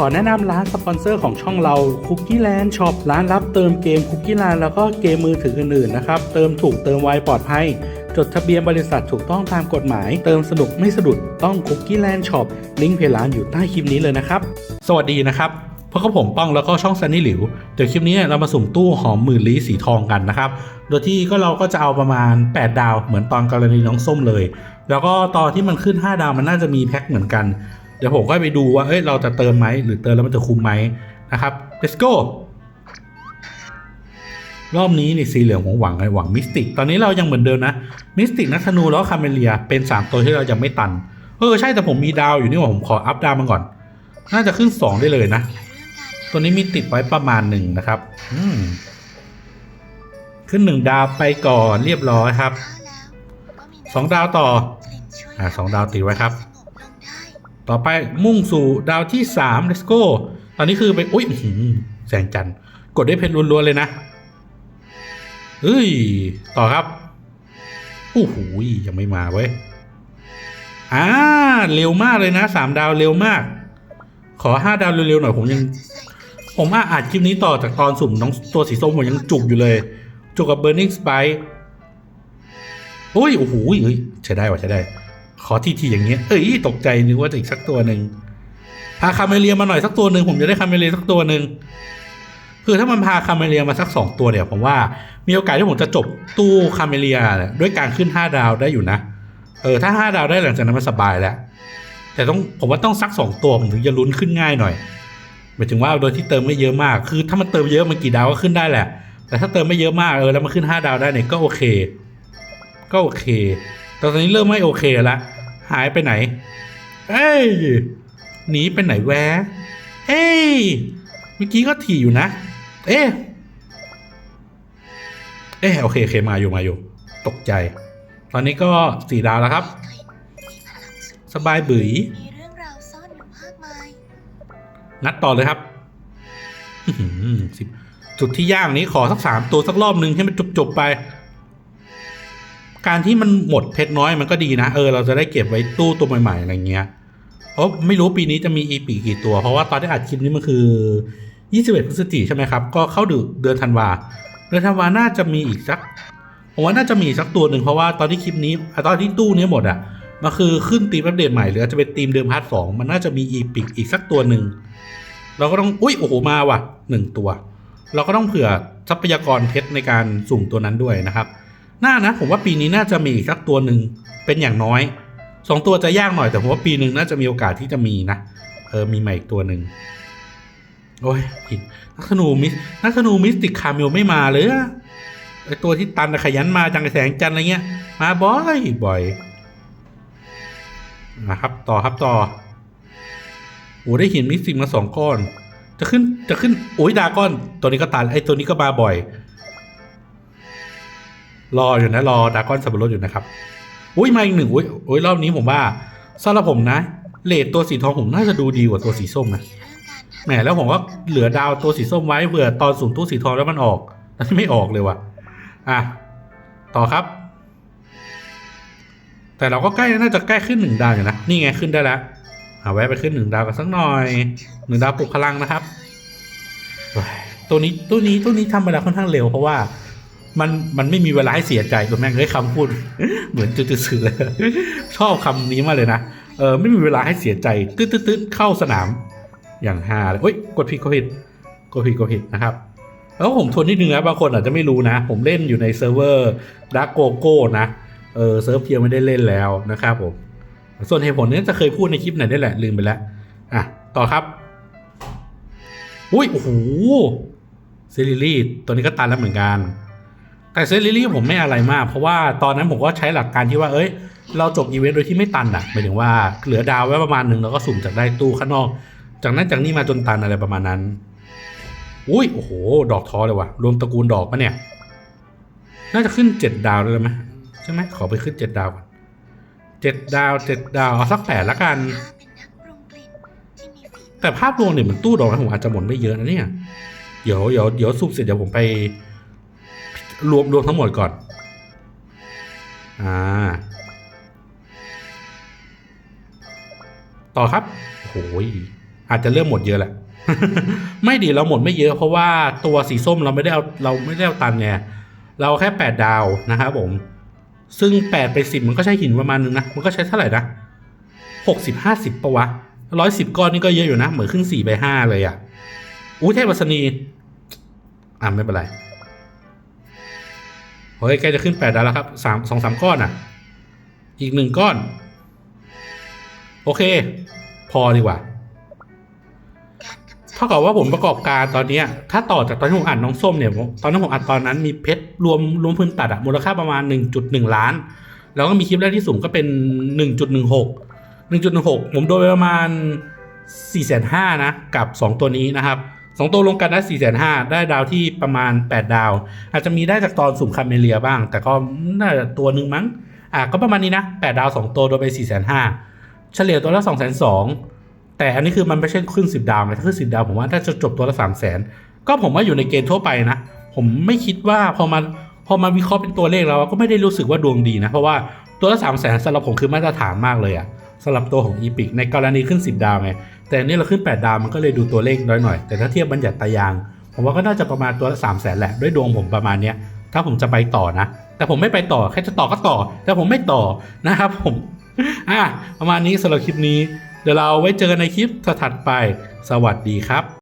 ขอแนะนำร้านสปอนเซอร์ของช่องเรา Cookie Land Shop ร้านรับเติมเกม Cookie Land แล้วก็เกมมือถืออื่นๆนะครับ เติมถูกเติมไวปลอดภัย จดทะเบียนบริษัทถูกต้องตามกฎหมาย เติมสนุกไม่สะดุดต้อง Cookie Land Shop ลิงก์เพจร้านอยู่ใต้คลิปนี้เลยนะครับ สวัสดีนะครับพบกับผมป้องแล้วก็ช่องซันนี่หลิว เดี๋ยวคลิปนี้เรามาสุ่มตู้หอมหมื่นลี้สีทองกันนะครับ โดยที่ก็เราก็จะเอาประมาณ 8 ดาวเหมือนตอนกรณีน้องส้มเลย แล้วก็ตอนที่มันขึ้น 5 ดาวมันน่าจะมีแพ็คเหมือนกัน ดี๋ยวผมก็ไปดูว่าเอ้ยเราจะเติมไหมหรือเติมแล้วมันจะคุ้มไหมนะครับ let's go รอบนี้นี่สีเหลืองผมหวังไงหวังมิสติก ตอนนี้เรายังเหมือนเดิมนะมิสติกนักธนูแล้วคาเมเลียเป็น 3 ตัวที่เรายังไม่ตัน เออใช่แต่ผมมีดาวอยู่นี่ว่าผมขออัพดาวมันก่อน น่าจะขึ้น 2 ได้เลยนะ ตัวนี้มีติดไว้ประมาณหนึ่งนะครับ อืมขึ้นหนึ่งดาวไปก่อนเรียบร้อยครับสองดาวต่อ อ่าสองดาวติดไว้ครับ ต่อไปมุ่งสู่ดาวที่3 let's go ตอนนี้คือไปอุ้ยแสงจันทร์กดได้เพชรล้วนๆเลยนะเฮ้ย ต่อครับโอ้โหยังไม่มาเว้ยอ่าเร็วมากเลยนะสามดาวเร็วมาก ขอห้าดาวเร็วๆหน่อยผมยัง ผมอะอัดคลิปนี้ต่อจากตอนสุ่มน้องตัวสีส้มผมยังจุกอยู่เลย จุกกับ Burning Spike อุ้ยโอ้โหเฮ้ยใช้ได้ว่ะใช้ได้ ขอทีทีอย่างเงี้ย เอ้ยตกใจนึกว่าจะอีกสักตัวหนึ่งพาคาเมเลียมาหน่อยสักตัวหนึ่งผมจะได้คาเมเลียสักตัวหนึ่งคือถ้ามันพาคาเมเลียมาสักสองตัวเนี่ยผมว่ามีโอกาสที่ผมจะจบตู้คาเมเลียด้วยการขึ้นห้าดาวได้อยู่นะ เออถ้าห้าดาวได้หลังจากนั้นมันสบายแล้ว แต่ต้องผมว่าต้องสักสองตัวผมถึงจะลุ้นขึ้นง่ายหน่อยหมายถึงว่าโดยที่เติมไม่เยอะมาก คือถ้ามันเติมเยอะมันกี่ดาวก็ขึ้นได้แหละ แต่ถ้าเติมไม่เยอะมากเออแล้วมันขึ้นห้าดาวได้เนี่ยก็โอเค ก็โอเค แต่ตอนนี้เริ่มไม่โอเคละหายไปไหน เอ้ยหนีไปไหนแวะเอ้ยเมื่อกี้ก็ถี่อยู่นะ เอ๊ะเอ๊ะโอเคโอเคมาอยู่มาอยู่ ตกใจ ตอนนี้ก็สี่ดาวแล้วครับ สบายบื๋ยมีเรื่องราวซ่อนอยู่มากมายนัดต่อเลยครับสิบจุดที่ย่างนี้ขอสักสามตัวสักรอบหนึ่งให้มันจบๆไป การที่มันหมดเพชรน้อยมันก็ดีนะ เออเราจะได้เก็บไว้ตู้ตัวใหม่ๆอะไรเงี้ยเพราะไม่รู้ปีนี้จะมีอีปีกี่ตัว เพราะว่าตอนที่อัดคลิปนี้มันคือ21พฤศจิกายนใช่ไหมครับ ก็เข้าเดือนเดือนธันวาเดือนธันวาน่าจะมีอีกสักผมว่าน่าจะมีสักตัวหนึ่งเพราะว่าตอนที่คลิปนี้ตอนที่ตู้นี้หมดอะมันคือขึ้นตีมอัปเดตใหม่หรืออาจจะเป็นตีมเดิมพาร์ทสองมันน่าจะมีอีพิกอีกสักตัวหนึ่งเราก็ต้องอุ้ยโอ้โหมาว่ะหนึ่งตัว เราก็ต้องเผื่อทรัพยากรเพชรในการสุ่มตัวนั้นด้วยนะครับ น่านะ ผมว่าปีนี้น่าจะมีอีกสักตัวหนึ่งเป็นอย่างน้อยสองตัวจะยากหน่อยแต่ผมว่าปีหนึ่งน่าจะมีโอกาสที่จะมีนะเออมีใหม่อีกตัวหนึ่งโอ้ยผิดนักธนูมิสนักธนูมิสติกคาเมลไม่มาเลยไอตัวที่ตันขยันมาจังแสงจันอะไรเงี้ย มาบ่อยบ่อยนะครับต่อครับต่อโอ้ได้หินมิสติกมาสองก้อน จะขึ้นจะขึ้นโอ้ยดาก้อนตัวนี้ก็ตันไอตัวนี้ก็มาบ่อย รออยู่นะรอดากอนสับปะรดอยู่นะครับอุ้ยมาอีกหนึ่งอุ้ยอุ้ยรอบนี้ผมว่าสำหรับผมนะเลดตัวสีทองผมน่าจะดูดีกว่าตัวสีส้มนะแหมแล้วผมก็เหลือดาวตัวสีส้มไว้เผื่อตอนสูงตู้สีทองแล้วมันออกแล้วไม่ออกเลยว่ะ อะ ต่อครับ แต่เราก็ใกล้น่าจะใกล้ขึ้นหนึ่งดาวอยู่นะนี่ไงขึ้นได้แล้วเอาแวะไปขึ้นหนึ่งดาวกันสักหน่อยหนึ่งดาวปลุกพลังนะครับ ตัวนี้ตัวนี้ตัวนี้ทำเวลาค่อนข้างเร็วเพราะว่า มันมันไม่มีเวลาให้เสียใจตัวแม่งเลยคำพูด เหมือนจุดสื่อเลยชอบคำนี้มากเลยนะเออไม่มีเวลาให้เสียใจตืดตืดตืดเข้าสนาม อย่างฮาเลยเอ้ยกดผิดกดผิดกดผิดกดผิดนะครับแล้วผมทวนนิดนึงนะบางคนอาจจะไม่รู้นะ ผมเล่นอยู่ในเซิร์ฟเวอร์ดักโกโก้นะเออเซิร์ฟเพียไม่ได้เล่นแล้วนะครับผมส่วนเหตุผลนี้จะเคยพูดในคลิปไหนได้แหละลืมไปแล้วอะต่อครับอุ้ยโอ้โหเซริลี่ตัวนี้ก็ตันแล้วเหมือนกัน แต่เซริลี่ผมไม่อะไรมาก เพราะว่าตอนนั้นผมก็ใช้หลักการที่ว่าเอ้ย เราจบอีเวนต์โดยที่ไม่ตันอะหมายถึงว่าเหลือดาวไว้ประมาณหนึ่งแล้วก็สุ่มจากได้ตู้ข้างนอก จากนั้นจากนี้มาจนตันอะไรประมาณนั้น อุ้ยโอ้โห ดอกทอเลยว่ะ รวมตระกูลดอกปะเนี่ย น่าจะขึ้นเจ็ดดาวเลยไหมใช่ไหมขอไปขึ้นเจ็ดดาวก่อนเจ็ดดาวเจ็ดดาวเอาสักแปดละกัน แต่ภาพรวมเนี่ยมันตู้ดอกนะผมอาจจะหมดไม่เยอะนะเนี่ย เดี๋ยวเดี๋ยวเดี๋ยวสุ่มเสร็จเดี๋ยวผมไป รวมรวมทั้งหมดก่อน อ่า ต่อครับโอ้โหยอาจจะเริ่มหมดเยอะแหละ ไม่ดีเราหมดไม่เยอะเพราะว่าตัวสีส้มเราไม่ได้เอาเราไม่ได้เอาตันไงเราแค่แปดดาวนะครับผม ซึ่งแปดไปสิบมันก็ใช้หินประมาณนึงนะ มันก็ใช้เท่าไหร่นะหกสิบห้าสิบปะวะร้อยสิบก้อนนี่ก็เยอะอยู่นะ เหมือนขึ้นสี่ไปห้าเลยอะ่ะอู้เทพวัสนีอะไม่เป็นไร เฮ้ยใกล้จะขึ้นแปดดาวแล้วครับสามสองสามก้อนอะ อีกหนึ่งก้อน โอเค พอดีกว่าการกำจัดเท่ากับว่าผมประกอบการตอนเนี้ยถ้าต่อจากตอนที่ผมอ่านน้องส้มเนี่ย ตอนนั้นผมอ่านตอนนั้นมีเพชรรวมรวมพื้นตัดอะมูลค่าประมาณ 1.1 ล้าน แล้วก็มีคลิปแรกที่สูงก็เป็น 1.16 1.16 ผมโดนไปประมาณ4,500นะ กับ 2 ตัวนี้นะครับ 2ตัวรวมกันได้4,500ได้ดาวที่ประมาณ8ดาว อาจจะมีได้จากตอนสุ่มคาเมเลียบ้าง แต่ก็น่าจะตัวหนึ่งมั้ง อะก็ประมาณนี้นะ8ดาว2ตัวโดนไป4,500เฉลี่ยตัวละ2,200แต่อันนี้คือมันไม่ใช่ขึ้นสิบดาวไงถ้าขึ้นสิบดาวผมว่าถ้าจะจบตัวละสามแสนก็ผมว่าอยู่ในเกณฑ์ทั่วไปนะ ผมไม่คิดว่าพอมาพอมาวิเคราะห์เป็นตัวเลขแล้วก็ไม่ได้รู้สึกว่าดวงดีนะ เพราะว่าตัวละสามแสนสำหรับผมคือมาตรฐานมากเลยอะ สำหรับตัวของอีพิกในกรณีขึ้น 10 ดาวไงแต่อันนี้เราขึ้น 8 ดาวมันก็เลยดูตัวเลขน้อยหน่อย แต่ถ้าเทียบบัญญัติตายาง ผมว่าก็น่าจะประมาณตัวละสามแสนแหละด้วยดวงผมประมาณเนี้ยถ้าผมจะไปต่อนะ แต่ผมไม่ไปต่อแค่จะต่อก็ต่อ แต่ผมไม่ต่อนะครับผมอะประมาณนี้สำหรับคลิปนี้ เดี๋ยวเราไว้เจอกันในคลิปถัดไป สวัสดีครับ